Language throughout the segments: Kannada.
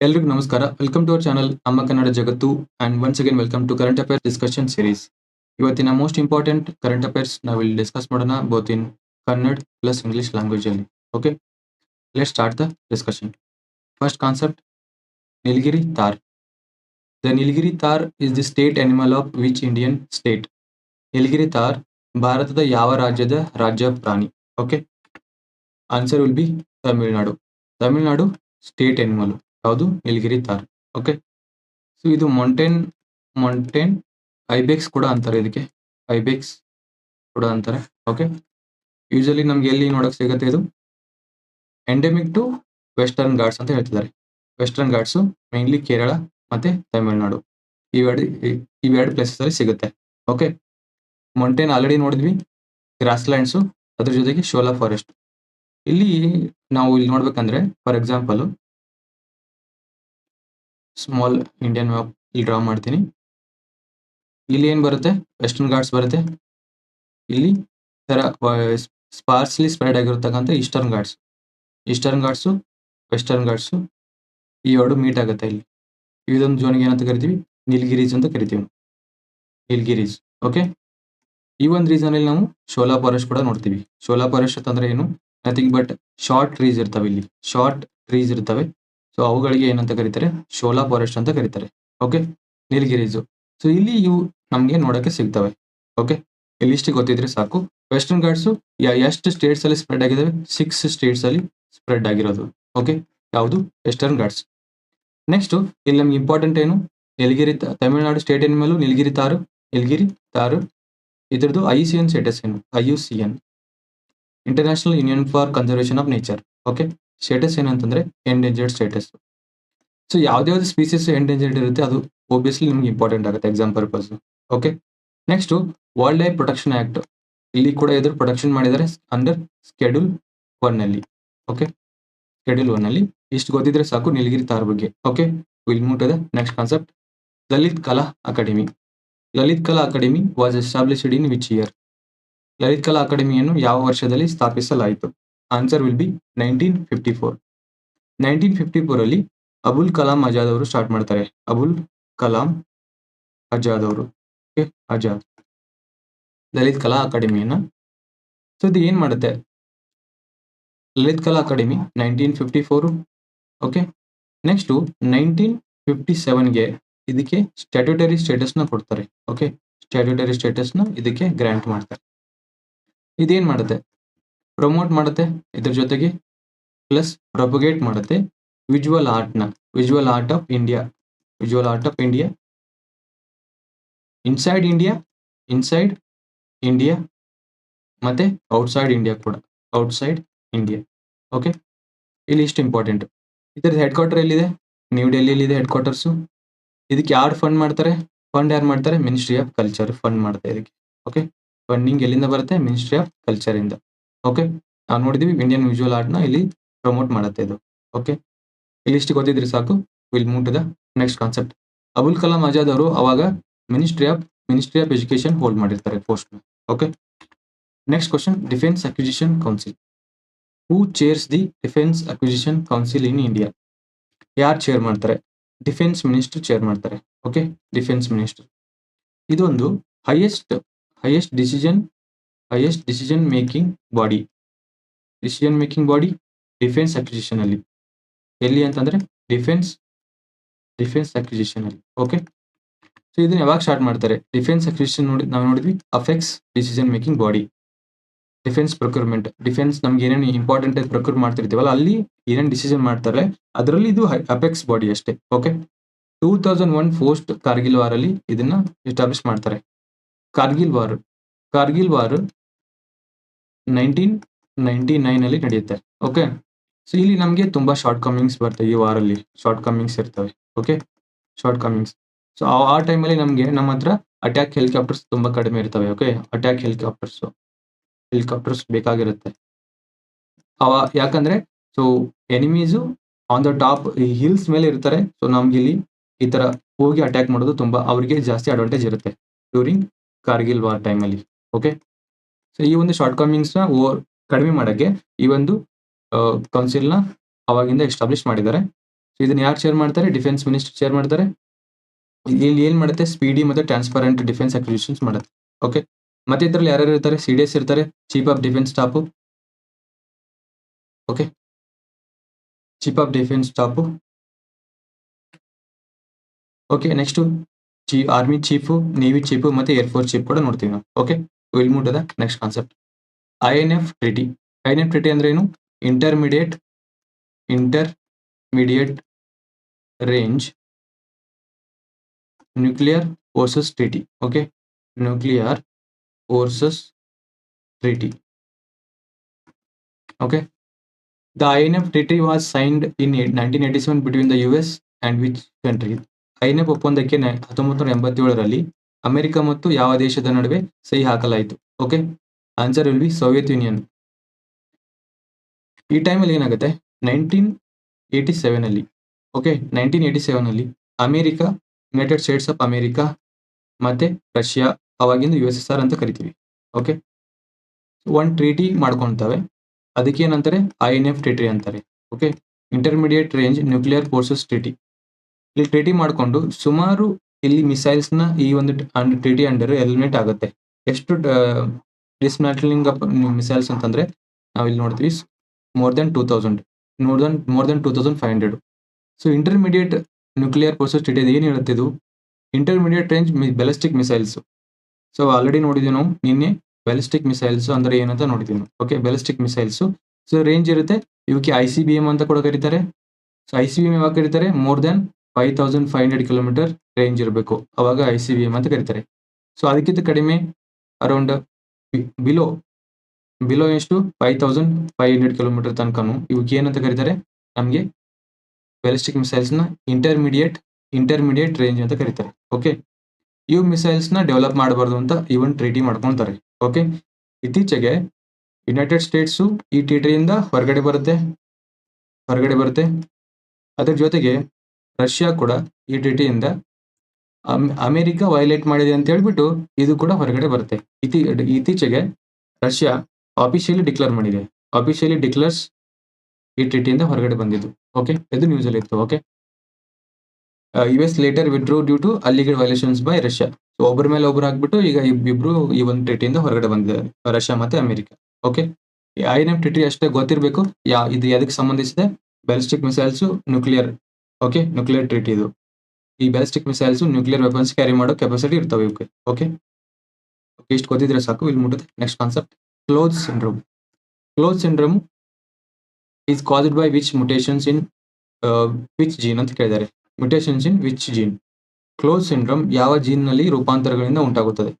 ಎಲ್ರಿಗೂ ನಮಸ್ಕಾರ ವೆಲ್ಕಮ್ ಟು ಅವರ್ ಚಾನಲ್ ನಮ್ಮ ಕನ್ನಡ ಜಗತ್ತು and once again welcome to current affairs discussion series ಇವತ್ತಿನ ಮೋಸ್ಟ್ ಇಂಪಾರ್ಟೆಂಟ್ ಕರೆಂಟ್ ಅಫೇರ್ಸ್ ನಾವು ಇಲ್ಲಿ ಡಿಸ್ಕಸ್ ಮಾಡೋಣ both in Kannada plus English language ಅಲ್ಲಿ okay let start the discussion first concept Nilgiri tahr the Nilgiri tahr is the state animal of which Indian state Nilgiri tahr ಭಾರತದ ಯಾವ ರಾಜ್ಯದ ರಾಜ್ಯ ಪ್ರಾಣಿ okay answer will be Tamil Nadu Tamil Nadu state animal ಯಾವುದು ನೀಲಗಿರಿ ತಾರ್ ಓಕೆ ಸೊ ಇದು ಮೌಂಟೇನ್ ಮೌಂಟೇನ್ ಐಬೆಕ್ಸ್ ಕೂಡ ಅಂತಾರೆ ಇದಕ್ಕೆ. ಐಬೆಕ್ಸ್ ಕೂಡ ಅಂತಾರೆ. ಓಕೆ ಯೂಶಲಿ ನಮ್ಗೆ ಎಲ್ಲಿ ನೋಡಕ್ ಸಿಗುತ್ತೆ ಇದು? ಎಂಡೆಮಿಕ್ ಟು ವೆಸ್ಟರ್ನ್ ಗಾರ್ಡ್ಸ್ ಅಂತ ಹೇಳ್ತಿದ್ದಾರೆ. ವೆಸ್ಟರ್ನ್ ಘಾಟ್ಸು ಮೇನ್ಲಿ ಕೇರಳ ಮತ್ತೆ ತಮಿಳುನಾಡು ಇವೆರಡು ಇವೆರಡು ಪ್ಲೇಸಸ್ ಅಲ್ಲಿ ಸಿಗುತ್ತೆ. ಓಕೆ ಮೌಂಟೇನ್ ಆಲ್ರೆಡಿ ನೋಡಿದ್ವಿ. ಗ್ರಾಸ್ ಲ್ಯಾಂಡ್ಸು ಅದ್ರ ಜೊತೆಗೆ ಶೋಲಾ ಫಾರೆಸ್ಟ್ ಇಲ್ಲಿ ನಾವು ಇಲ್ಲಿ ನೋಡ್ಬೇಕಂದ್ರೆ for example small Indian map ಇಲ್ಲಿ ಡ್ರಾ ಮಾಡ್ತೀನಿ. ಇಲ್ಲಿ ಏನ್ ಬರುತ್ತೆ? ವೆಸ್ಟರ್ನ್ ಘಾಟ್ಸ್ ಬರುತ್ತೆ. ಇಲ್ಲಿ ತರ ಸ್ಪಾರ್ಸ್ಲಿ ಸ್ಪ್ರೆಡ್ ಆಗಿರತಕ್ಕಂಥ Eastern Ghats Eastern Ghats Western Ghats ಈ ಎರಡು ಮೀಟ್ ಆಗುತ್ತೆ ಇಲ್ಲಿ. ಇದೊಂದು ಜೋನ್ಗೆ ಏನಂತ ಕರಿತೀವಿ? ನೀಲ್ಗಿರೀಸ್ ಅಂತ ಕರಿತೀವಿ. ನೀಲ್ಗಿರೀಸ್ ಓಕೆ ಈ ಒಂದು ರೀಸನ್ ಅಲ್ಲಿ ನಾವು ಶೋಲಾ ಫಾರೆಸ್ಟ್ ಕೂಡ ನೋಡ್ತೀವಿ. ಶೋಲಾ ಫಾರೆಸ್ಟ್ ಅಂತಂದ್ರೆ ಏನು? ನಥಿಂಗ್ ಬಟ್ ಶಾರ್ಟ್ ಟ್ರೀಸ್ ಇರ್ತವೆ ಇಲ್ಲಿ. ಶಾರ್ಟ್ ಟ್ರೀಸ್ ಇರ್ತವೆ. ಸೊ ಅವುಗಳಿಗೆ ಏನಂತ ಕರೀತಾರೆ? ಶೋಲಾ ಫಾರೆಸ್ಟ್ ಅಂತ ಕರೀತಾರೆ. ಓಕೆ ನೀಲಗಿರೀಸು ಸೊ ಇಲ್ಲಿ ಇವು ನಮ್ಗೆ ನೋಡಕ್ಕೆ ಸಿಗ್ತವೆ. ಓಕೆ ಇಲ್ಲಿ ಇಷ್ಟು ಗೊತ್ತಿದ್ರೆ ಸಾಕು. ವೆಸ್ಟರ್ನ್ ಘಾಟ್ಸು ಎಷ್ಟು ಸ್ಟೇಟ್ಸ್ ಅಲ್ಲಿ ಸ್ಪ್ರೆಡ್ ಆಗಿದಾವೆ? ಸಿಕ್ಸ್ ಸ್ಟೇಟ್ಸ್ ಅಲ್ಲಿ ಸ್ಪ್ರೆಡ್ ಆಗಿರೋದು. ಓಕೆ ಯಾವುದು? ವೆಸ್ಟರ್ನ್ ಘಾಟ್ಸ್ ನೆಕ್ಸ್ಟ್ ಇಲ್ಲಿ ನಮ್ಗೆ ಇಂಪಾರ್ಟೆಂಟ್ ಏನು? ನೀಲಗಿರಿ ತಮಿಳುನಾಡು ಸ್ಟೇಟ್ ಮೇಲೂ? ನೀಲಗಿರಿ ತಾರು ನೀಲಗಿರಿ ತಾರು. ಇದ್ರದ್ದು ಐ ಸಿ ಎನ್ ಸ್ಟೇಟಸ್ ಏನು? I U C N international union for conservation of nature okay status ಏನಂತಂದ್ರೆ ಎಂಡೇಂಜರ್ಡ್ ಸ್ಟೇಟಸ್ ಸೊ ಯಾವ್ದಾವ್ದು ಸ್ಪೀಸೀಸ್ ಎಂಡೇಂಜರ್ಡ್ ಇರುತ್ತೆ, ಅದು ಓಬಿಯಸ್ಲಿ ನಿಮ್ಗೆ ಇಂಪಾರ್ಟೆಂಟ್ ಆಗುತ್ತೆ exam purpose okay next wildlife protection act ಇಲ್ಲಿ ಕೂಡ ಎದುರು ಪ್ರೊಟೆಕ್ಷನ್ ಮಾಡಿದ್ದಾರೆ ಅಂಡರ್ ಸ್ಕೆಡ್ಯೂಲ್ ಒನ್ ಅಲ್ಲಿ ಓಕೆ ಸ್ಕೆಡ್ಯೂಲ್ ಒನ್ ಅಲ್ಲಿ ಇಷ್ಟು ಗೊತ್ತಿದ್ರೆ ಸಾಕು, ನೀಲಗಿರಿ ತಾರ್ ಬಗ್ಗೆ. Okay will move to the next concept Lalit Kala academy Lalit Kala academy was established in which year Lalit Kala ಅಕಾಡೆಮಿಯನ್ನು ಯಾವ ವರ್ಷದಲ್ಲಿ ಸ್ಥಾಪಿಸಲಾಯಿತು? Answer will be nineteen fifty four nineteen fifty four ಅಲ್ಲಿ ಅಬುಲ್ ಕಲಾಂ ಆಜಾದ್ ಅವರು ಸ್ಟಾರ್ಟ್ ಮಾಡ್ತಾರೆ. ಅಬುಲ್ ಕಲಾಂ ಆಜಾದ್ ಅವರು. ಓಕೆ ಆಜಾದ್ ಲಲಿತ್ ಕಲಾ ಅಕಾಡೆಮಿಯನ್ನ ಸೊ ಇದು ಏನ್ ಮಾಡುತ್ತೆ? Lalit Kala academy nineteen fifty four okay next nineteen fifty ಸೆವೆನ್ಗೆ ಇದಕ್ಕೆ ಸ್ಟ್ಯಾಟ್ಯೂಟರಿ ಸ್ಟೇಟಸ್ನ ಕೊಡ್ತಾರೆ. ಓಕೆ ಸ್ಟ್ಯಾಟ್ಯೂಟರಿ ಸ್ಟೇಟಸ್ನ ಇದಕ್ಕೆ ಗ್ರ್ಯಾಂಟ್ ಮಾಡ್ತಾರೆ. ಇದೇನ್ ಮಾಡುತ್ತೆ? ಪ್ರಮೋಟ್ ಮಾಡುತ್ತೆ. ಇದ್ರ ಜೊತೆಗೆ ಪ್ಲಸ್ ಪ್ರೊಪಗೇಟ್ ಮಾಡುತ್ತೆ. Visual ಆರ್ಟ್ನ visual art of India visual art of India inside India inside India ಮತ್ತೆ ಔಟ್ಸೈಡ್ ಇಂಡಿಯಾ ಕೂಡ ಔಟ್ಸೈಡ್ ಇಂಡಿಯಾ ಓಕೆ ಇಲ್ಲಿ ಇಷ್ಟು ಇಂಪಾರ್ಟೆಂಟ್ ಇದರದ್ದು ಹೆಡ್ ಕ್ವಾರ್ಟರ್ ಎಲ್ಲಿದೆ? ನ್ಯೂ ಡೆಲ್ಲಿಲಿದೆ ಹೆಡ್ ಕ್ವಾರ್ಟರ್ಸು ಇದಕ್ಕೆ ಯಾರು ಫಂಡ್ ಮಾಡ್ತಾರೆ? ಫಂಡ್ ಯಾರು ಮಾಡ್ತಾರೆ? ಮಿನಿಸ್ಟ್ರಿ ಆಫ್ ಕಲ್ಚರ್ ಫಂಡ್ ಮಾಡ್ತಾರೆ ಇದಕ್ಕೆ. ಓಕೆ ಫಂಡಿಂಗ್ ಎಲ್ಲಿಂದ ಬರುತ್ತೆ? ಮಿನಿಸ್ಟ್ರಿ ಆಫ್ ಕಲ್ಚರ್ ಇಂದ. ಓಕೆ ನಾವು ನೋಡಿದೀವಿ ಇಂಡಿಯನ್ ವಿಜುವಲ್ ಆರ್ಟ್ನ ಇಲ್ಲಿ ಪ್ರಮೋಟ್ ಮಾಡುತ್ತೆ ಇದು. ಓಕೆ ಇಲ್ಲಿ ಇಷ್ಟು ಗೊತ್ತಿದ್ರೆ ಸಾಕು. Will move to the next concept Abul Kalam Azad ಅವರು ಅವಾಗ ministry of ministry of education hold ಮಾಡಿರ್ತಾರೆ post okay next question defence acquisition council who chairs the defence acquisition council in India ಯಾರು ಚೇರ್ ಮಾಡ್ತಾರೆ? ಡಿಫೆನ್ಸ್ ಮಿನಿಸ್ಟರ್ ಚೇರ್ ಮಾಡ್ತಾರೆ. ಓಕೆ ಡಿಫೆನ್ಸ್ ಮಿನಿಸ್ಟರ್ ಇದೊಂದು highest highest decision highest decision making body decision making body defence acquisition ಅಲ್ಲಿ. ಎಲ್ಲಿ ಅಂತಂದ್ರೆ ಡಿಫೆನ್ಸ್ ಡಿಫೆನ್ಸ್ ಅಕ್ವಿಸಿಷನ್ ಅಲ್ಲಿ. ಓಕೆ ಸೊ ಇದನ್ನ ಯಾವಾಗ ಸ್ಟಾರ್ಟ್ ಮಾಡ್ತಾರೆ? ಡಿಫೆನ್ಸ್ ಅಕ್ವಿಸಿಷನ್ ನೋಡಿ, ನಾವು ನೋಡಿದ್ವಿ apex decision making body defence procurement defence ನಮ್ಗೆ ಏನೇನು ಇಂಪಾರ್ಟೆಂಟ್ ಪ್ರೊಕ್ಯೂರ್ ಮಾಡ್ತಿರ್ತೀವಲ್ಲ, ಅಲ್ಲಿ ಏನೇನು ಡಿಸಿಷನ್ ಮಾಡ್ತಾರೆ, ಅದರಲ್ಲಿ ಇದು ಅಪೆಕ್ಸ್ ಬಾಡಿ ಅಷ್ಟೇ. Okay two thousand one post Kargil war ಅಲ್ಲಿ ಇದನ್ನ ಎಸ್ಟಾಬ್ಲಿಷ್ ಮಾಡ್ತಾರೆ. Kargil war Kargil war nineteen ninety nine ಅಲ್ಲಿ ನಡೆಯುತ್ತೆ ಓಕೆ ಸೊ ಇಲ್ಲಿ ನಮಗೆ ತುಂಬಾ ಶಾರ್ಟ್ ಕಮಿಂಗ್ಸ್ ಬರ್ತವೆ ಈ ವಾರಲ್ಲಿ. ಶಾರ್ಟ್ ಕಮಿಂಗ್ಸ್ ಇರ್ತವೆ ಓಕೆ ಶಾರ್ಟ್ ಕಮಿಂಗ್ಸ್ ಸೊ ಆ ಟೈಮಲ್ಲಿ ನಮಗೆ ನಮ್ಮ ಹತ್ರ ಅಟ್ಯಾಕ್ ಹೆಲಿಕಾಪ್ಟರ್ಸ್ ತುಂಬಾ ಕಡಿಮೆ ಇರ್ತವೆ ಓಕೆ ಅಟ್ಯಾಕ್ ಹೆಲಿಕಾಪ್ಟರ್ಸ್ ಹೆಲಿಕಾಪ್ಟರ್ಸ್ ಬೇಕಾಗಿರುತ್ತೆ. ಅವ, ಯಾಕಂದ್ರೆ so enemies on the top hills ಮೇಲೆ ಇರ್ತಾರೆ. ಸೊ ನಮ್ಗೆ ಇಲ್ಲಿ ಈ ತರ ಹೋಗಿ ಅಟ್ಯಾಕ್ ಮಾಡೋದು ತುಂಬಾ, ಅವರಿಗೆ ಜಾಸ್ತಿ ಅಡ್ವಾಂಟೇಜ್ ಇರುತ್ತೆ ಡ್ಯೂರಿಂಗ್ ಕಾರ್ಗಿಲ್ ವಾರ್ ಟೈಮಲ್ಲಿ ಓಕೆ ಸೊ ಈ ಒಂದು ಶಾರ್ಟ್ ಕಮಿಂಗ್ಸ್ನ ಕಡಿಮೆ ಮಾಡಕ್ಕೆ ಈ ಒಂದು ಕೌನ್ಸಿಲ್ನ ಅವಾಗಿಂದ ಎಸ್ಟಾಬ್ಲಿಷ್ ಮಾಡಿದ್ದಾರೆ. ಇದನ್ನ ಯಾರು ಶೇರ್ ಮಾಡ್ತಾರೆ? ಡಿಫೆನ್ಸ್ ಮಿನಿಸ್ಟರ್ ಶೇರ್ ಮಾಡ್ತಾರೆ. ಇಲ್ಲಿ ಏನ್ ಮಾಡುತ್ತೆ? ಸ್ಪೀಡಿ ಮತ್ತೆ ಟ್ರಾನ್ಸ್ಪರೆಂಟ್ ಡಿಫೆನ್ಸ್ ಅಕ್ವಿಸಿಷನ್ಸ್ ಮಾಡುತ್ತೆ. ಓಕೆ ಮತ್ತೆ ಇದ್ರಲ್ಲಿ ಯಾರ್ಯಾರು ಇರ್ತಾರೆ? ಸಿ ಡಿ ಎಸ್ ಇರ್ತಾರೆ. Chief of defence staff okay chief of defence staff okay next army chief navy chief ಮತ್ತೆ ಏರ್ಫೋರ್ಸ್ ಚೀಫ್ ಕೂಡ ನೋಡ್ತೀವಿ ನಾವು. Okay will move to the next concept I N F treaty I N F treaty ಅಂದ್ರೆ ಏನು? Intermediate intermediate range nuclear forces treaty okay nuclear forces treaty okay? The inf treaty was signed in 1987 between the us and which country? INF ಒಪ್ಪಂದಕ್ಕೆ ಹತ್ತೊಂಬತ್ತು ನೂರ ಎಂಬತ್ತೇಳರಲ್ಲಿ ಅಮೆರಿಕ ಮತ್ತು ಯಾವ ದೇಶದ ನಡುವೆ ಸಹಿ ಹಾಕಲಾಯಿತು? Okay answer will be Soviet Union ಈ ಟೈಮಲ್ಲಿ ಏನಾಗುತ್ತೆ? ನೈನ್ಟೀನ್ ಏಯ್ಟಿ ಸೆವೆನ್ ಅಲ್ಲಿ. ಓಕೆ ನೈನ್ಟೀನ್ ಏಯ್ಟಿ ಸೆವೆನ್ ಅಲ್ಲಿ America United States of America ಮತ್ತೆ ರಷ್ಯಾ ಅವಾಗಿಂದ ಯು ಎಸ್ ಅಂತ ಕರಿತೀವಿ. ಓಕೆ ಒಂದು ಟ್ರೀಟಿ ಮಾಡ್ಕೊಳ್ತವೆ ಅದಕ್ಕೆ ಏನಂತಾರೆ? ಐ ಎನ್ ಎಫ್ ಟ್ರೀಟಿ ಅಂತಾರೆ. Okay intermediate range nuclear forces treaty ಇಲ್ಲಿ ಟ್ರಿಟಿ ಮಾಡಿಕೊಂಡು ಸುಮಾರು ಇಲ್ಲಿ ಮಿಸೈಲ್ಸ್ನ ಈ ಒಂದು ಟ್ರಿಟಿ ಅಂಡರ್ ಎಲಿಮಿನೇಟ್ ಆಗುತ್ತೆ. ಎಷ್ಟು ಡಿಸ್ಮ್ಯಾಟ್ಲಿಂಗ್ ಮಿಸೈಲ್ಸ್ ಅಂತಂದ್ರೆ ನಾವು ಇಲ್ಲಿ ನೋಡ್ತೀವಿ more than two thousand more than more than two thousand five hundred so intermediate nuclear forces treaty ಏನು ಹೇಳುತ್ತೆ ಇದು? Intermediate range ballistic missiles so already ನೋಡಿದ್ವಿ ನಾವು, ನಿನ್ನೆ ಬೆಲಿಸ್ಟಿಕ್ ಮಿಸೈಲ್ಸ್ ಅಂದ್ರೆ ಏನಂತ ನೋಡಿದ್ವಿ okay ballistic missiles so range ಇರುತ್ತೆ ಇವಕ್ಕೆ ಐ ಸಿ ಬಿ ಎಂ ಅಂತ ಕೂಡ ಕರೀತಾರೆ. So I C B M ಯಾವಾಗ ಕರೀತಾರೆ? More than five thousand five hundred kilometre range ಇರಬೇಕು. ಅವಾಗ ಐ ಸಿ ಬಿ ಎಂ ಅಂತ ಕರೀತಾರೆ. ಸೊ ಅದಕ್ಕಿಂತ ಕಡಿಮೆ ಅರೌಂಡ್ ಬಿಲೋ ಬಿಲೋ ಎಷ್ಟು five thousand five hundred kilometre ತನಕನು. ಇವಕ್ಕೆ ಏನಂತ ಕರೀತಾರೆ? ನಮಗೆ ಬ್ಯಾಲಿಸ್ಟಿಕ್ ಮಿಸೈಲ್ಸ್ನ ಇಂಟರ್ಮೀಡಿಯೇಟ್ ಇಂಟರ್ಮಿಡಿಯೇಟ್ ರೇಂಜ್ ಅಂತ ಕರೀತಾರೆ. ಓಕೆ ಇವು ಮಿಸೈಲ್ಸ್ನ ಡೆವಲಪ್ ಮಾಡಬಾರ್ದು ಅಂತ ಇವನ್ ಟ್ರೀಟಿ ಮಾಡ್ಕೊಂತಾರೆ. ಓಕೆ ಇತ್ತೀಚೆಗೆ ಯುನೈಟೆಡ್ ಸ್ಟೇಟ್ಸು ಈ ಟ್ರೀಟಿಯಿಂದ ಹೊರಗಡೆ ಬರುತ್ತೆ. ಹೊರಗಡೆ ಬರುತ್ತೆ. ಅದ್ರ ಜೊತೆಗೆ ರಷ್ಯಾ ಕೂಡ ಈ ಟ್ರೀಟಿಯಿಂದ ಅಮೆರಿಕ ವೈಲೇಟ್ ಮಾಡಿದೆ ಅಂತ ಹೇಳ್ಬಿಟ್ಟು ಇದು ಕೂಡ ಹೊರಗಡೆ ಬರುತ್ತೆ. ಇತಿ, ಇತ್ತೀಚೆಗೆ ರಷ್ಯಾ ಆಫಿಷಿಯಲಿ ಡಿಕ್ಲೇರ್ ಮಾಡಿದೆ. ಆಫಿಷಿಯಲಿ ಡಿಕ್ಲೇರ್ಸ್ ಈ ಟ್ರೀಟಿಯಿಂದ ಹೊರಗಡೆ ಬಂದಿದ್ದು. ಓಕೆ ಇದು ನ್ಯೂಸ್ ಅಲ್ಲಿ ಇತ್ತು okay U S later withdrew due to ಅಲ್ಲಿಗೆ ವೈಲೇಷನ್ಸ್ ಬೈ ರಷ್ಯಾ ಸೊ ಒಬ್ಬರ ಮೇಲೆ ಒಬ್ರು ಹಾಕ್ಬಿಟ್ಟು ಈಗ ಇಬ್ಬಿಬ್ರು ಈ ಒಂದು ಟ್ರೀಟಿಯಿಂದ ಹೊರಗಡೆ ಬಂದಿದ್ದಾರೆ ರಷ್ಯಾ ಮತ್ತೆ America. Okay I N F treaty ಅಷ್ಟೇ ಗೊತ್ತಿರಬೇಕು. ಯಾ, ಇದು ಎದಕ್ಕೆ ಸಂಬಂಧಿಸಿದೆ? Ballistic missiles nuclear okay nuclear treaty ಇದು. ಈ ballistic missiles nuclear weapons carry ಮಾಡೋ ಕೆಪಾಸಿಟಿ ಇರ್ತವೆ ಇವಕ್ಕೆ ಓಕೆ ಇಷ್ಟು ಗೊತ್ತಿದ್ರೆ ಸಾಕು ಇಲ್ಲಿ ಮುಟ್ಟುತ್ತೆ next concept CLOVES syndrome CLOVES syndrome is caused by which mutations in which gene ಅಂತ ಕೇಳಿದ್ದಾರೆ. Mutations in which gene CLOVES syndrome ಯಾವ ಜೀನ್ನಲ್ಲಿ ರೂಪಾಂತರಗಳಿಂದ ಉಂಟಾಗುತ್ತದೆ?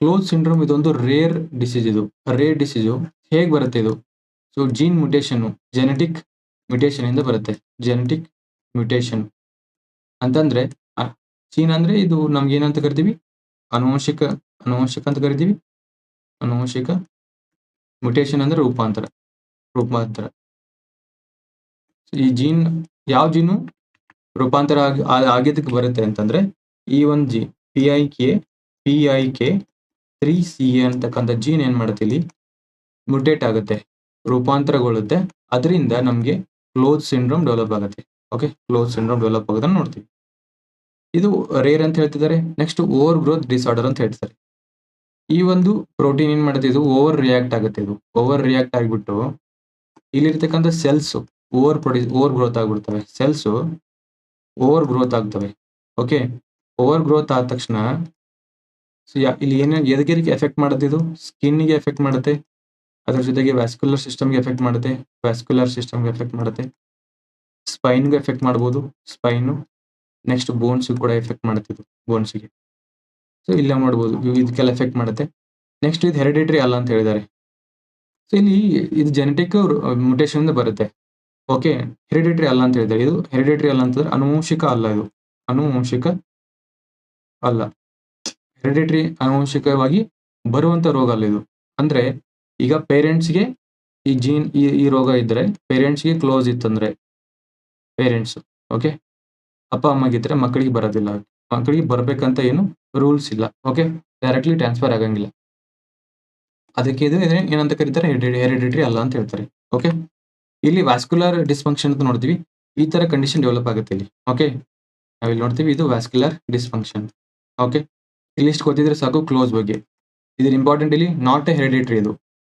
ಕ್ಲೋಸ್ ಸಿಂಡ್ರೋಮ್ ಇದೊಂದು ರೇರ್ ಡಿಸೀಸ್ ಇದು. ರೇರ್ ಡಿಸೀಸು ಹೇಗೆ ಬರುತ್ತೆ ಇದು? So gene mutation genetic mutation ಇಂದ ಬರುತ್ತೆ. ಜೆನೆಟಿಕ್ ಮ್ಯುಟೇಷನ್ ಅಂತಂದ್ರೆ ಜೀನ್ ಅಂದ್ರೆ ಇದು ನಮ್ಗೆ ಏನಂತ ಕರಿತೀವಿ? ಅನುವಂಶಿಕ ಅನುವಂಶಿಕ ಅಂತ ಕರಿತೀವಿ? ಅನುವಂಶಿಕ ಮ್ಯುಟೇಷನ್ ಅಂದ್ರೆ ರೂಪಾಂತರ ರೂಪಾಂತರ. ಈ ಜೀನ್ ಯಾವ ಜೀನು ರೂಪಾಂತರ ಆಗಿ ಆಗಿದ್ದಕ್ಕೆ ಬರುತ್ತೆ ಅಂತಂದ್ರೆ, ಈ ಒಂದು G P I K P I K three C A ಅಂತಕ್ಕಂಥ ಜೀನ್ ಏನ್ ಮಾಡುತ್ತೆ ಇಲ್ಲಿ? ಮುಟೇಟ್ ಆಗುತ್ತೆ, ರೂಪಾಂತರಗೊಳ್ಳುತ್ತೆ. ಅದರಿಂದ ನಮಗೆ ಕ್ಲೋಸ್ ಸಿಂಡ್ರೋಮ್ ಡೆವಲಪ್ ಆಗುತ್ತೆ. ಓಕೆ ಕ್ಲೋಸ್ ಸಿಂಡ್ರೋಮ್ ಡೆವಲಪ್ ಆಗೋದನ್ನ ನೋಡ್ತೀವಿ. ಇದು ರೇರ್ ಅಂತ ಹೇಳ್ತಿದ್ದಾರೆ ನೆಕ್ಸ್ಟ್ ಓವರ್ ಗ್ರೋತ್ ಡಿಸಾರ್ಡರ್ ಅಂತ ಹೇಳ್ತಾರೆ ಈ ಒಂದು ಪ್ರೋಟೀನ್ ಏನ್ ಮಾಡುತ್ತೆ, ಇದು ಓವರ್ ರಿಯಾಕ್ಟ್ ಆಗುತ್ತೆ ಇದು. ಓವರ್ ರಿಯಾಕ್ಟ್ ಆಗಿಬಿಟ್ಟು ಇಲ್ಲಿರ್ತಕ್ಕಂಥ cells over produce over growth ಆಗ್ಬಿಡ್ತವೆ. ಸೆಲ್ಸ್ ಓವರ್ ಗ್ರೋತ್ ಆಗ್ತವೆ. ಓಕೆ ಓವರ್ ಗ್ರೋತ್ ಆದ ತಕ್ಷಣ ಇಲ್ಲಿ ಏನೇನು ಎದಗಿರಿಗೆ ಎಫೆಕ್ಟ್ ಮಾಡುತ್ತೆ ಇದು? ಸ್ಕಿನ್ಗೆ ಎಫೆಕ್ಟ್ ಮಾಡುತ್ತೆ. ಅದ್ರ ಜೊತೆಗೆ ವ್ಯಾಸ್ಕ್ಯುಲರ್ ಸಿಸ್ಟಮ್ಗೆ ಎಫೆಕ್ಟ್ ಮಾಡುತ್ತೆ. ವ್ಯಾಸ್ಕ್ಯುಲರ್ ಸಿಸ್ಟಮ್ಗೆ ಎಫೆಕ್ಟ್ ಮಾಡುತ್ತೆ. ಸ್ಪೈನ್ಗೆ ಎಫೆಕ್ಟ್ ಮಾಡಬಹುದು ಸ್ಪೈನ್ ನೆಕ್ಸ್ಟ್ ಬೋನ್ಸ್ ಕೂಡ ಎಫೆಕ್ಟ್ ಮಾಡುತ್ತೆ ಇದು ಬೋನ್ಸ್ಗೆ ಸೊ ಇಲ್ಲ ಮಾಡ್ಬೋದು. ಇದಕ್ಕೆಲ್ಲ ಎಫೆಕ್ಟ್ ಮಾಡುತ್ತೆ. ನೆಕ್ಸ್ಟ್ ಇದು ಹೆರಿಡಿಟ್ರಿ ಅಲ್ಲ ಅಂತ ಹೇಳಿದ್ದಾರೆ. ಸೊ ಇಲ್ಲಿ ಇದು ಜೆನೆಟಿಕ್ ಮ್ಯೂಟೇಶನ್ ಬರುತ್ತೆ. ಓಕೆ ಹೆರಿಡಿಟ್ರಿ ಅಲ್ಲ ಅಂತ ಹೇಳಿದ್ದಾರೆ. ಇದು ಹೆರಿಡಿಟ್ರಿ ಅಲ್ಲ ಅಂತಂದ್ರೆ ಅನುವಂಶಿಕ ಅಲ್ಲ ಇದು. ಅನುವಂಶಿಕ ಅಲ್ಲ. ಹೆರಿಡಿಟ್ರಿ ಅನುವಂಶಿಕವಾಗಿ ಬರುವಂತ ರೋಗ ಅಲ್ಲ ಇದು. ಅಂದ್ರೆ ಈಗ ಪೇರೆಂಟ್ಸ್ಗೆ ಈ ಜೀನ್ ಈ ಈ ರೋಗ ಇದ್ರೆ ಪೇರೆಂಟ್ಸ್ಗೆ ಕ್ಲೋಸ್ ಇತ್ತಂದ್ರೆ ಪೇರೆಂಟ್ಸ್ ಓಕೆ ಅಪ್ಪ ಅಮ್ಮಗಿದ್ರೆ ಮಕ್ಕಳಿಗೆ ಬರೋದಿಲ್ಲ. ಮಕ್ಕಳಿಗೆ ಬರ್ಬೇಕಂತ ಏನು ರೂಲ್ಸ್ ಇಲ್ಲ ಓಕೆ ಡೈರೆಕ್ಟ್ಲಿ ಟ್ರಾನ್ಸ್ಫರ್ ಆಗಂಗಿಲ್ಲ. ಅದಕ್ಕೆ ಇದು ಏನಂತ ಕರೀತಾರೆ? ಹೆರಿಡಿಟ್ರಿ ಅಲ್ಲ ಅಂತ ಹೇಳ್ತಾರೆ ಓಕೆ ಇಲ್ಲಿ ವ್ಯಾಸ್ಕ್ಯುಲರ್ ಡಿಸ್ಫಂಕ್ಷನ್ ಅಂತ ನೋಡ್ತೀವಿ. ಈ ತರ ಕಂಡೀಷನ್ ಡೆವಲಪ್ ಆಗುತ್ತೆ ಇಲ್ಲಿ ಓಕೆ ನಾವಿಲ್ಲಿ ನೋಡ್ತೀವಿ ಇದು ವ್ಯಾಸ್ಕ್ಯುಲರ್ ಡಿಸ್ಫಂಕ್ಷನ್ ಓಕೆ ಇಲ್ಲಿ ಇಷ್ಟು ಗೊತ್ತಿದ್ರೆ ಸಾಕು ಕ್ಲೋಸ್ ಬಗ್ಗೆ. ಇದು ಇಂಪಾರ್ಟೆಂಟ್ ಇಲ್ಲಿ ನಾಟ್ ಎ ಹೆರಿಡಿಟ್ರಿ ಇದು.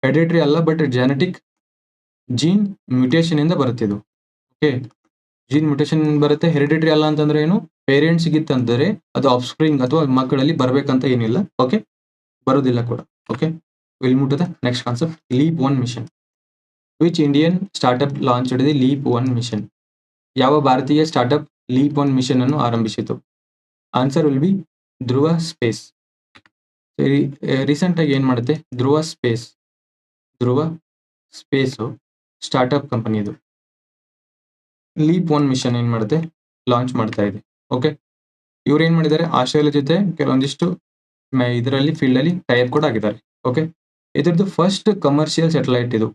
ಹೆರಿಡಿಟ್ರಿ ಅಲ್ಲ ಬಟ್ ಜೆನೆಟಿಕ್ ಜೀನ್ ಮ್ಯೂಟೇಷನ್ ಇಂದ ಬರುತ್ತೆ ಇದು ಓಕೆ ಜೀನ್ ಮ್ಯೂಟೇಷನ್ ಬರುತ್ತೆ. ಹೆರಿಡಿಟ್ರಿ ಅಲ್ಲ ಅಂತಂದ್ರೆ ಏನು? ಪೇರೆಂಟ್ಸ್ ಗಿತ್ತಂದ್ರೆ ಅದು ಆಫ್ ಸ್ಕ್ರೀನ್ ಅಥವಾ ಮಕ್ಕಳಲ್ಲಿ ಬರಬೇಕಂತ ಏನಿಲ್ಲ. ಓಕೆ ಬರೋದಿಲ್ಲ ಕೂಡ. Okay will move next concept leap one mission which Indian startup launch the leap one mission ಯಾವ ಭಾರತೀಯ ಸ್ಟಾರ್ಟ್ಅಪ್ ಲೀಪ್ ಒನ್ ಮಿಷನ್ ಅನ್ನು ಆರಂಭಿಸಿತು? Answer will be Dhruva space recent ಆಗಿ ಏನ್ ಮಾಡುತ್ತೆ? Dhruva space Dhruva space startup company ಇದು. ಲೀಪ್ ಒನ್ ಮಿಷನ್ ಏನ್ ಮಾಡುತ್ತೆ? ಲಾಂಚ್ ಮಾಡ್ತಾ ಇದೆ. ಓಕೆ ಇವ್ರು ಏನ್ ಮಾಡಿದ್ದಾರೆ? ಆಸ್ಟ್ರೇಲಿಯಾ ಜೊತೆ ಕೆಲವೊಂದಿಷ್ಟು ಇದರಲ್ಲಿ ಫೀಲ್ಡ್ ಅಲ್ಲಿ ಟೈಪ್ ಕೂಡ ಆಗಿದ್ದಾರೆ. ಓಕೆ ಇದ್ರದ್ದು ಫಸ್ಟ್ ಕಮರ್ಷಿಯಲ್ ಸೆಟಲೈಟ್ ಇದು.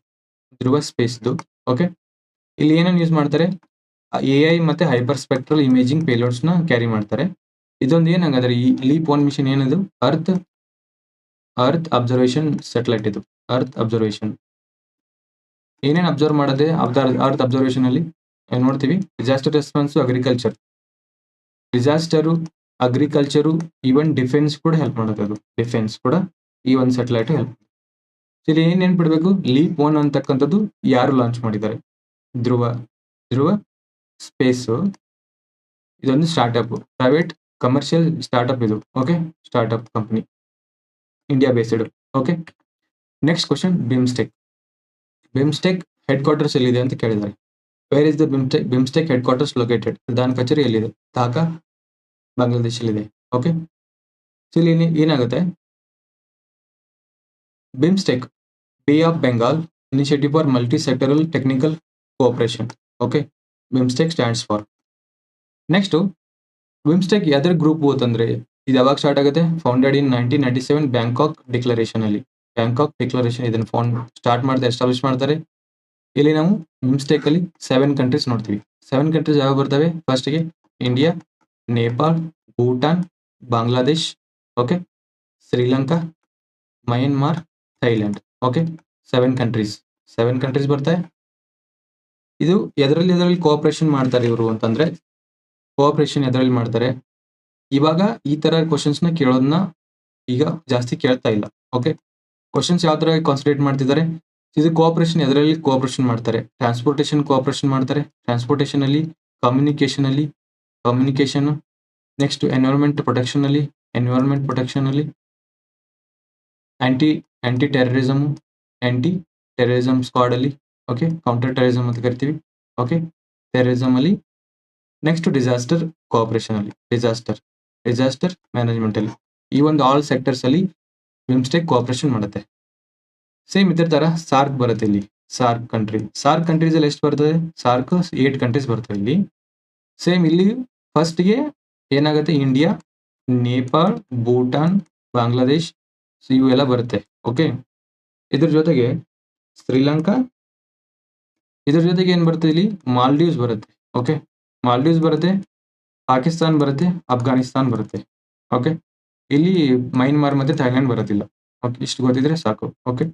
ಧ್ರುವ ಸ್ಪೇಸ್ದು ಓಕೆ ಇಲ್ಲಿ ಏನೇನು ಯೂಸ್ ಮಾಡ್ತಾರೆ? ಎ ಐ ಮತ್ತೆ ಹೈಪರ್ ಸ್ಪೆಕ್ಟ್ರಲ್ ಇಮೇಜಿಂಗ್ ಪೇಲೋಡ್ಸ್ನ ಕ್ಯಾರಿ ಮಾಡ್ತಾರೆ. ಇದೊಂದು ಏನಾಗಂದ್ರೆ ಈ ಲೀಪ್ ಒನ್ ಮಿಷನ್ ಏನದು? ಅರ್ತ್ ಅರ್ತ್ ಅಬ್ಸರ್ವೇಷನ್ ಸೆಟಲೈಟ್ ಇದು. ಅರ್ತ್ ಅಬ್ಸರ್ವೇಷನ್ ಏನೇನು ಅಬ್ಸರ್ವ್ ಮಾಡದೆ ಅರ್ತ್ ಅಬ್ಸರ್ವೇಷನ್ ಅಲ್ಲಿ? ನೋಡ್ತೀವಿ disaster response agriculture disaster agriculture even defence ಕೂಡ ಹೆಲ್ಪ್ ಮಾಡುತ್ತೆ ಅದು. ಡಿಫೆನ್ಸ್ ಕೂಡ ಈ ಒಂದು ಸ್ಯಾಟಲೈಟ್ ಹೆಲ್ಪ್ ಇಲ್ಲಿ ಏನ್ ನೆನ್ಪಿಡ್ಬೇಕು ಲೀಪ್ ಒನ್ ಅಂತಕ್ಕಂಥದ್ದು ಯಾರು ಲಾಂಚ್ ಮಾಡಿದ್ದಾರೆ? ಧ್ರುವ ಧ್ರುವ ಸ್ಪೇಸ್ ಇದೊಂದು ಸ್ಟಾರ್ಟ್ಅಪ್ ಪ್ರೈವೇಟ್ ಕಮರ್ಷಿಯಲ್ ಸ್ಟಾರ್ಟ್ಅಪ್ ಇದು. Okay startup company India based okay next question BIMSTEC BIMSTEC headquarters ಎಲ್ಲಿದೆ ಅಂತ ಕೇಳಿದ್ದಾರೆ. Where is the BIMSTEC BIMSTEC headquarters located ಪ್ರಧಾನ ಕಚೇರಿ ಎಲ್ಲಿದೆ ಢಾಕಾ ಬಾಂಗ್ಲಾದೇಶಲ್ಲಿದೆ ಓಕೆ ಇಲ್ಲಿ ಏನಾಗುತ್ತೆ? BIMSTEC bay of Bengal initiative for multi sectoral technical cooperation okay BIMSTEC stands for next BIMSTEC ಯಾವ್ದ್ರ ಗ್ರೂಪ್ ಅಂತಂದ್ರೆ ಇದು ಯಾವಾಗ ಸ್ಟಾರ್ಟ್ ಆಗುತ್ತೆ? Founded in nineteen ninety seven Bangkok declaration ಅಲ್ಲಿ. ಬ್ಯಾಂಕಾಕ್ ಡಿಕ್ಲರೇಷನ್ ಇದನ್ನು ಫೌಂಡ್ ಸ್ಟಾರ್ಟ್ ಮಾಡ್ತಾರೆ ಎಸ್ಟಾಬ್ಲಿಷ್ ಮಾಡ್ತಾರೆ. ಇಲ್ಲಿ ನಾವು ಮಿಸ್ಟೇಕ್ ಅಲ್ಲಿ ಸೆವೆನ್ ಕಂಟ್ರೀಸ್ ನೋಡ್ತೀವಿ. ಸೆವೆನ್ ಕಂಟ್ರೀಸ್ ಯಾವಾಗ ಬರ್ತವೆ? ಫಸ್ಟ್ಗೆ India Nepal Bhutan Bangladesh okay Sri Lanka Myanmar Thailand okay seven countries seven countries ಬರ್ತವೆ ಇದು ಎದರಲ್ಲಿ ಎದರಲ್ಲಿ ಕೋಆಪರೇಷನ್ ಮಾಡ್ತಾರೆ ಇವರು ಅಂತಂದ್ರೆ ಕೋಆಪರೇಷನ್ ಎದರಲ್ಲಿ ಮಾಡ್ತಾರೆ? ಇವಾಗ ಈ ತರ ಕ್ವಶನ್ಸ್ನ ಕೇಳೋದನ್ನ ಈಗ ಜಾಸ್ತಿ ಕೇಳ್ತಾ ಇಲ್ಲ ಓಕೆ ಕ್ವಶನ್ಸ್ ಯಾವ ತರ ಕಾನ್ಸಂಟ್ರೇಟ್ ಮಾಡ್ತಿದ್ದಾರೆ? ಇದು ಕೋಆಪರೇಷನ್ ಎದರಲ್ಲಿ ಕೋಆಪರೇಷನ್ ಮಾಡ್ತಾರೆ. ಟ್ರಾನ್ಸ್ಪೋರ್ಟೇಷನ್ ಕೋಆಪರೇಷನ್ ಮಾಡ್ತಾರೆ. ಟ್ರಾನ್ಸ್ಪೋರ್ಟೇಷನ್ ಅಲ್ಲಿ ಕಮ್ಯುನಿಕೇಶನ್ ಅಲ್ಲಿ ಕಮ್ಯುನಿಕೇಶನ್ ನೆಕ್ಸ್ಟ್ ಎನ್ವಿರಾನ್ಮೆಂಟ್ ಪ್ರೊಟೆಕ್ಷನ್ ಅಲ್ಲಿ ಎನ್ವಿರಾನ್ಮೆಂಟ್ ಪ್ರೊಟೆಕ್ಷನ್ ಅಲ್ಲಿ anti anti terrorism anti terrorism squad ಅಲ್ಲಿ ಓಕೆ ಕೌಂಟರ್ ಟೆರರಿಸಮ್ ಅಂತ ಕರಿತೀವಿ ಓಕೆ ಟೆರರಿಸಮ್ ಅಲ್ಲಿ ನೆಕ್ಸ್ಟ್ ಡಿಸಾಸ್ಟರ್ ಕೋಆಪರೇಷನ್ ಅಲ್ಲಿ ಡಿಸಾಸ್ಟರ್ ಡಿಸಾಸ್ಟರ್ ಮ್ಯಾನೇಜ್ಮೆಂಟ್ ಅಲ್ಲಿ. ಈ ಒಂದು ಆಲ್ ಸೆಕ್ಟರ್ಸ್ ಅಲ್ಲಿ ಬಿಮ್ಸ್ಟೆಕ್ ಕೋಆಪರೇಷನ್ ಮಾಡುತ್ತೆ. ಸೇಮ್ ಇದ್ರ ತರ ಸಾರ್ಕ್ ಬರುತ್ತೆ ಇಲ್ಲಿ. ಸಾರ್ಕ್ ಕಂಟ್ರಿ ಸಾರ್ಕ್ ಕಂಟ್ರೀಸ್ ಅಲ್ಲಿ ಎಷ್ಟು ಬರ್ತದೆ? ಸಾರ್ಕ್ ಏಟ್ ಕಂಟ್ರೀಸ್ ಬರ್ತವೆ ಇಲ್ಲಿ. ಸೇಮ್ ಇಲ್ಲಿ ಫಸ್ಟ್ಗೆ ಏನಾಗುತ್ತೆ? ಇಂಡಿಯಾ ನೇಪಾಳ್ ಭೂಟಾನ್ ಬಾಂಗ್ಲಾದೇಶ್ ಇವು ಇವೆಲ್ಲ ಬರುತ್ತೆ. ಓಕೆ ಇದ್ರ ಜೊತೆಗೆ ಶ್ರೀಲಂಕಾ ಇದ್ರ ಜೊತೆಗೆ ಏನ್ ಬರುತ್ತೆ ಇಲ್ಲಿ? ಮಾಲ್ಡೀವ್ಸ್ ಬರುತ್ತೆ. ಓಕೆ ಮಾಲ್ಡೀವ್ಸ್ ಬರುತ್ತೆ. ಪಾಕಿಸ್ತಾನ್ ಬರುತ್ತೆ. ಅಫ್ಘಾನಿಸ್ತಾನ್ ಬರುತ್ತೆ. ಓಕೆ ಇಲ್ಲಿ ಮೈನ್ಮಾರ್ ಮತ್ತೆ ಥೈಲ್ಯಾಂಡ್ ಬರೋದಿಲ್ಲ. ಓಕೆ ಇಷ್ಟು ಗೊತ್ತಿದ್ರೆ ಸಾಕು. Okay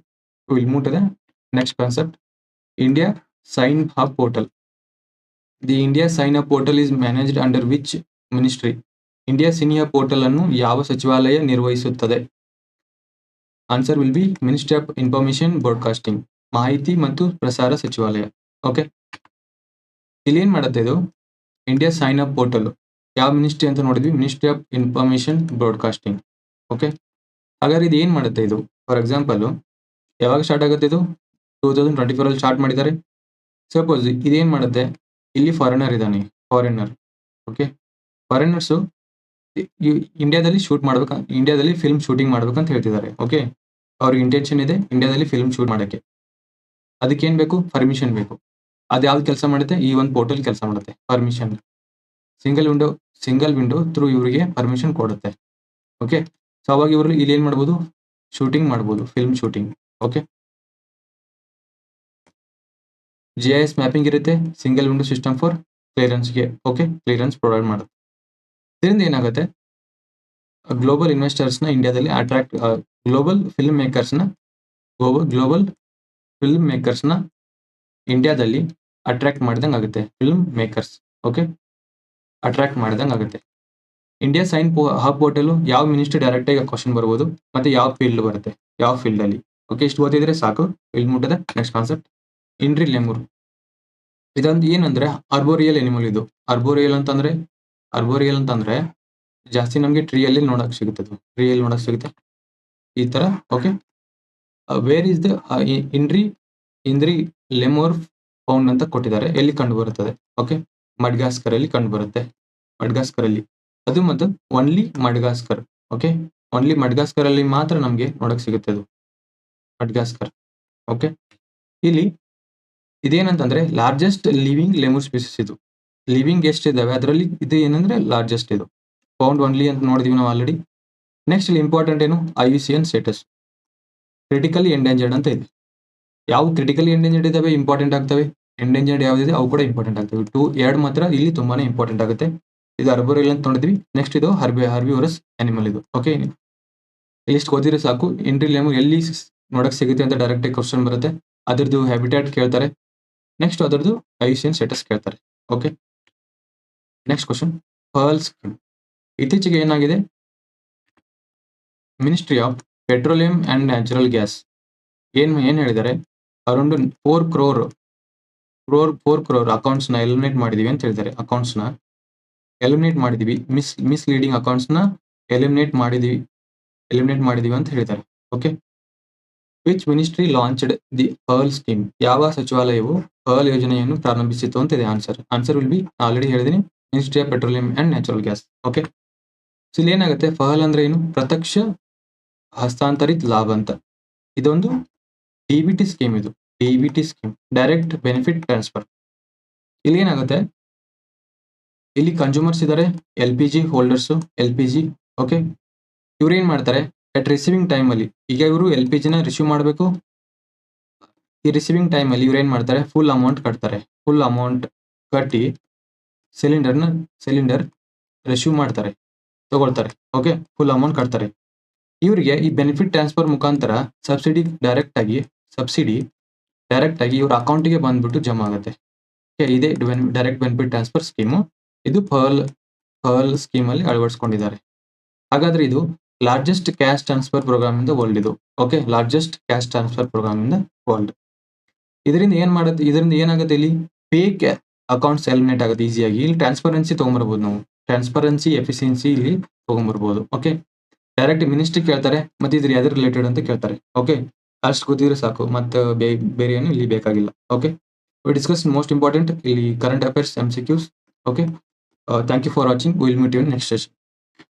will move to the next concept India cine hub portal the India sign up portal is managed under which ministry India ಸಿನಿಯಾ portal ಅನ್ನು ಯಾವ ಸಚಿವಾಲಯ ನಿರ್ವಹಿಸುತ್ತದೆ? Answer will be ministry of information broadcasting ಮಾಹಿತಿ ಮತ್ತು ಪ್ರಸಾರ ಸಚಿವಾಲಯ ಓಕೆ ಇಲ್ಲಿ ಏನ್ ಮಾಡುತ್ತೆ ಇದು? ಇಂಡಿಯಾ ಸೈನ್ ಅಪ್ ಪೋರ್ಟಲ್ ಯಾವ ಮಿನಿಸ್ಟ್ರಿ ಅಂತ ನೋಡಿದ್ವಿ? Ministry of information broadcasting okay ಹಾಗಾದ್ರೆ ಇದು ಏನ್ ಮಾಡುತ್ತೆ ಇದು? ಫಾರ್ ಎಕ್ಸಾಂಪಲ್ ಯಾವಾಗ ಸ್ಟಾರ್ಟ್ ಆಗುತ್ತೆ ಇದು? ಟೂ ತೌಸಂಡ್ ಟ್ವೆಂಟಿ ಫೋರ್ ಅಲ್ಲಿ ಸ್ಟಾರ್ಟ್ ಮಾಡಿದ್ದಾರೆ. ಸಪೋಸ್ ಇದೇನ್ ಮಾಡುತ್ತೆ? ಇಲ್ಲಿ ಫಾರಿನರ್ ಇದ್ದಾನೆ ಫಾರಿನರ್ ಓಕೆ ಫಾರಿನರ್ಸು ಇಂಡಿಯಾದಲ್ಲಿ ಶೂಟ್ ಮಾಡ್ಬೇಕು ಇಂಡಿಯಾದಲ್ಲಿ ಫಿಲ್ಮ್ ಶೂಟಿಂಗ್ ಮಾಡ್ಬೇಕಂತ ಹೇಳ್ತಿದ್ದಾರೆ ಓಕೆ ಅವ್ರ ಇಂಟೆನ್ಷನ್ ಇದೆ ಇಂಡಿಯಾದಲ್ಲಿ ಫಿಲ್ಮ್ ಶೂಟ್ ಮಾಡೋಕ್ಕೆ. ಅದಕ್ಕೆ ಏನ್ ಬೇಕು? ಪರ್ಮಿಷನ್ ಬೇಕು. ಅದು ಯಾವ್ದು ಕೆಲಸ ಮಾಡುತ್ತೆ? ಈ ಒಂದು ಪೋರ್ಟಲ್ ಕೆಲಸ ಮಾಡುತ್ತೆ permission single window single window through ಇವರಿಗೆ ಪರ್ಮಿಷನ್ ಕೊಡುತ್ತೆ ಓಕೆ ಸೊ ಅವಾಗ ಇವರು ಇಲ್ಲಿ ಏನ್ ಮಾಡ್ಬೋದು? ಶೂಟಿಂಗ್ ಮಾಡ್ಬೋದು film shooting okay. G mapping ಇರುತ್ತೆ ಸಿಂಗಲ್ ವಿಂಡೋ ಸಿಸ್ಟಮ್ ಫಾರ್ ಕ್ಲಿಯರೆನ್ಸ್ಗೆ ಓಕೆ ಕ್ಲಿಯರೆನ್ಸ್ ಪ್ರೊವೈಡ್ ಮಾಡುತ್ತೆ. ಇದರಿಂದ ಏನಾಗುತ್ತೆ? ಗ್ಲೋಬಲ್ ಇನ್ವೆಸ್ಟರ್ಸ್ನ ಇಂಡಿಯಾದಲ್ಲಿ ಅಟ್ರಾಕ್ಟ್ ಗ್ಲೋಬಲ್ ಫಿಲ್ಮ್ ಮೇಕರ್ಸ್ನ ಗ್ಲೋಬಲ್ ಫಿಲ್ಮ್ ಮೇಕರ್ಸ್ನ ಇಂಡಿಯಾದಲ್ಲಿ ಅಟ್ರಾಕ್ಟ್ ಮಾಡ್ದಂಗೆ ಆಗುತ್ತೆ. Film makers okay? ಅಟ್ರಾಕ್ಟ್ ಮಾಡ್ದಂಗೆ ಆಗುತ್ತೆ. ಇಂಡಿಯಾ ಸೈನ್ ಹಬ್ ಪೋರ್ಟಲ್ ಯಾವ ಮಿನಿಸ್ಟರ್ ಡೈರೆಕ್ಟ್ ಆಗಿ ಕ್ವಶನ್ ಬರ್ಬೋದು, ಮತ್ತೆ ಯಾವ ಫೀಲ್ಡ್ ಬರುತ್ತೆ? ಯಾವ ಫೀಲ್ಡ್ ಅಲ್ಲಿ? ಓಕೆ ಇಷ್ಟು ಓದಿದ್ರೆ ಸಾಕು. ಇಲ್ಲಿ ಮುಟ್ಟದೆ ನೆಕ್ಸ್ಟ್ ಕಾನ್ಸೆಪ್ಟ್ ಇಂಡ್ರಿ ಲೆಮೂರ್ ಇದೊಂದು ಏನಂದ್ರೆ ಅರ್ಬೋರಿಯಲ್ ಎನಿಮಲ್ ಇದು. ಅರ್ಬೋರಿಯಲ್ ಅಂತಂದ್ರೆ ಅರ್ಬೋರಿಯಲ್ ಅಂತಂದ್ರೆ ಜಾಸ್ತಿ ನಮಗೆ ಟ್ರೀಯಲ್ಲಿ ನೋಡಕ್ ಸಿಗುತ್ತೆ ಟ್ರೀಯಲ್ಲಿ ನೋಡಕ್ ಸಿಗುತ್ತೆ. ಈ ತರ okay where is the indri indri lemur found ಅಂತ ಕೊಟ್ಟಿದ್ದಾರೆ. ಎಲ್ಲಿ ಕಂಡು ಬರುತ್ತದೆ? ಓಕೆ ಮಡ್ಗಾಸ್ಕರ್ ಅಲ್ಲಿ ಕಂಡು ಬರುತ್ತೆ. ಮಡ್ಗಾಸ್ಕರ್ ಅಲ್ಲಿ. ಅದು ಮತ್ತು only Madagascar okay only Madagascar ಅಲ್ಲಿ ಮಾತ್ರ ನಮಗೆ ನೋಡಕ್ ಸಿಗುತ್ತೆ ಅದು. ಮಡ್ಗಾಸ್ಕರ್ ಓಕೆ ಇಲ್ಲಿ ಇದೇನಂತಂದ್ರೆ ಲಾರ್ಜೆಸ್ಟ್ ಲಿವಿಂಗ್ ಲೆಮೂರ್ ಸ್ಪೀಸಸ್ ಇದು. ಲಿವಿಂಗ್ ಎಷ್ಟಿದಾವೆ ಅದರಲ್ಲಿ ಇದು ಏನಂದ್ರೆ ಲಾರ್ಜೆಸ್ಟ್ ಇದು. ಫೌಂಡ್ ಒನ್ಲಿ ಅಂತ ನೋಡಿದೀವಿ ನಾವು ಆಲ್ರೆಡಿ ನೆಕ್ಸ್ಟ್ ಇಲ್ಲಿ ಇಂಪಾರ್ಟೆಂಟ್ ಏನು? I U C N status critically endangered ಅಂತ ಇದೆ. ಯಾವ ಕ್ರಿಟಿಕಲಿ ಎಂಡೇಂಜರ್ಡ್ ಇದಾವೆ? ಇಂಪಾರ್ಟೆಂಟ್ ಆಗ್ತವೆ. ಎಂಡೇಂಜರ್ಡ್ ಯಾವ್ದಿದೆ ಅವು ಕೂಡ ಇಂಪಾರ್ಟೆಂಟ್ ಆಗ್ತವೆ. ಟು ಎರಡು ಮಾತ್ರ ಇಲ್ಲಿ ತುಂಬಾನೇ ಇಂಪಾರ್ಟೆಂಟ್ ಆಗುತ್ತೆ. ಇದು ಅರ್ಬೋರಿಯಲ್ ಅಂತ ನೋಡಿದ್ವಿ. ನೆಕ್ಸ್ಟ್ ಇದು ಹರ್ಬಿ ಹರ್ಬಿವರಸ್ ಅನಿಮಲ್ ಇದು. ಓಕೆ ಇಷ್ಟು ಓದಿದ್ರೆ ಸಾಕು? ಎಂಟ್ರಿ ಲೆಮು ಎಲ್ಲಿ ನೋಡಕ್ ಸಿಗುತ್ತೆ ಅಂತ ಡೈರೆಕ್ಟ್ ಕ್ವಶನ್ ಬರುತ್ತೆ. ಅದರದ್ದು ಹ್ಯಾಬಿಟ್ಯಾಟ್ ಕೇಳ್ತಾರೆ. ನೆಕ್ಸ್ಟ್ ಅದರದ್ದು ಐಸಿಯನ್ ಸ್ಟೇಟಸ್ ಕೇಳ್ತಾರೆ. Okay next question pearl scheme ಇತ್ತೀಚೆಗೆ ಏನಾಗಿದೆ? Ministry of petroleum and natural gas ಏನ್ ಏನ್ ಹೇಳಿದ್ದಾರೆ? Around four crore crore four crore ಅಕೌಂಟ್ಸ್ನ eliminate ಮಾಡಿದೀವಿ ಅಂತ ಹೇಳಿದ್ದಾರೆ ಅಕೌಂಟ್ಸ್ನ. ಎಲಿಮಿನೇಟ್ ಮಾಡಿದೀವಿ ಮಿಸ್ ಮಿಸ್ಲೀಡಿಂಗ್ ಅಕೌಂಟ್ಸ್ನ ಎಲಿಮಿನೇಟ್ ಮಾಡಿದೀವಿ ಎಲಿಮಿನೇಟ್ ಮಾಡಿದೀವಿ ಅಂತ ಹೇಳಿದ್ದಾರೆ. Okay which ministry launched the pearl scheme ಯಾವ ಸಚಿವಾಲಯವು ಪರ್ಲ್ ಯೋಜನೆಯನ್ನು ಪ್ರಾರಂಭಿಸಿತು ಅಂತ ಇದೆ answer. Answer will be already ಹೇಳಿದೀನಿ ministry of petroleum and natural gas okay so ಇಲ್ಲಿ ಏನಾಗುತ್ತೆ? ಫಹಲ್ ಅಂದ್ರೆ ಏನು? ಪ್ರತ್ಯಕ್ಷ ಹಸ್ತಾಂತರಿತ ಲಾಭ ಅಂತ. ಇದೊಂದು ಡಿ ಬಿ ಟಿ ಸ್ಕೀಮ್ ಇದು. D B T scheme. Direct benefit transfer ಇಲ್ಲಿ ಏನಾಗುತ್ತೆ? ಇಲ್ಲಿ ಕನ್ಸ್ಯೂಮರ್ಸ್ ಇದ್ದಾರೆ L P G holders L P G okay ಇವ್ರು ಏನ್ ಮಾಡ್ತಾರೆ? ಅಟ್ ರಿಸೀವಿಂಗ್ ಟೈಮ್ ಅಲ್ಲಿ, ಈಗ ಇವರು ಎಲ್ ಪಿ ಜಿನ ರಿಸೀವ್ ಮಾಡಬೇಕು. ಈ ರಿಸೀವಿಂಗ್ ಟೈಮ್ ಅಲ್ಲಿ ಇವ್ರು ಏನ್ ಮಾಡ್ತಾರೆ? ಫುಲ್ ಅಮೌಂಟ್ ಕಟ್ತಾರೆ. ಫುಲ್ ಅಮೌಂಟ್ ಕಟ್ಟಿ ಸಿಲಿಂಡರ್ನ ಸಿಲಿಂಡರ್ ರಿಸೀವ್ ಮಾಡ್ತಾರೆ. ತಗೊಳ್ತಾರೆ. ಓಕೆ ಫುಲ್ ಅಮೌಂಟ್ ಕಟ್ತಾರೆ. ಇವರಿಗೆ ಈ ಬೆನಿಫಿಟ್ ಟ್ರಾನ್ಸ್ಫರ್ ಮುಖಾಂತರ ಸಬ್ಸಿಡಿ ಡೈರೆಕ್ಟ್ ಆಗಿ ಸಬ್ಸಿಡಿ ಡೈರೆಕ್ಟ್ ಆಗಿ ಇವ್ರ ಅಕೌಂಟಿಗೆ ಬಂದ್ಬಿಟ್ಟು ಜಮಾ ಆಗುತ್ತೆ. ಓಕೆ ಇದೇ ಡೈರೆಕ್ಟ್ ಬೆನಿಫಿಟ್ ಟ್ರಾನ್ಸ್ಫರ್ ಸ್ಕೀಮು ಇದು ಪರ್ಲ್ ಪರ್ಲ್ ಸ್ಕೀಮಲ್ಲಿ ಅಳವಡಿಸ್ಕೊಂಡಿದ್ದಾರೆ. ಹಾಗಾದ್ರೆ ಇದು ಲಾರ್ಜೆಸ್ಟ್ ಕ್ಯಾಶ್ ಟ್ರಾನ್ಸ್ಫರ್ ಪ್ರೋಗ್ರಾಮ್ ಇಂದ ವರ್ಲ್ಡ್ ಇದು. Okay largest cash transfer programme ಇಂದ ವರ್ಲ್ಡ್ ಇದರಿಂದ ಏನ್ ಮಾಡುತ್ತೆ? ಇದರಿಂದ ಏನಾಗುತ್ತೆ ಇಲ್ಲಿ? ಫೇಕ್ ಅಕೌಂಟ್ಸ್ ಎಲಿಮಿನೇಟ್ ಆಗುತ್ತೆ. ಈಸಿಯಾಗಿ ಇಲ್ಲಿ ಟ್ರಾನ್ಸ್ಪರೆನ್ಸಿ ತೊಗೊಂಬರ್ಬೋದು ನಾವು. ಟ್ರಾನ್ಸ್ಪರೆನ್ಸಿ ಎಫಿಸಿಯನ್ಸಿ ಇಲ್ಲಿ ತೊಗೊಂಬರ್ಬೋದು. ಓಕೆ ಡೈರೆಕ್ಟ್ ಮಿನಿಸ್ಟ್ರಿ ಕೇಳ್ತಾರೆ, ಮತ್ತೆ ಇದ್ರ ಯಾವ್ದು ರಿಲೇಟೆಡ್ ಅಂತ ಕೇಳ್ತಾರೆ. ಓಕೆ ಅಷ್ಟು ಗೊತ್ತಿದ್ರೆ ಸಾಕು. ಮತ್ತೆ ಬೇರೆ ಏನು ಇಲ್ಲಿ ಬೇಕಾಗಿಲ್ಲ. ಓಕೆ ಡಿಸ್ಕಸ್ ಮೋಸ್ಟ್ ಇಂಪಾರ್ಟೆಂಟ್ ಇಲ್ಲಿ current affairs M C Qs okay thank you for watching will meet you next session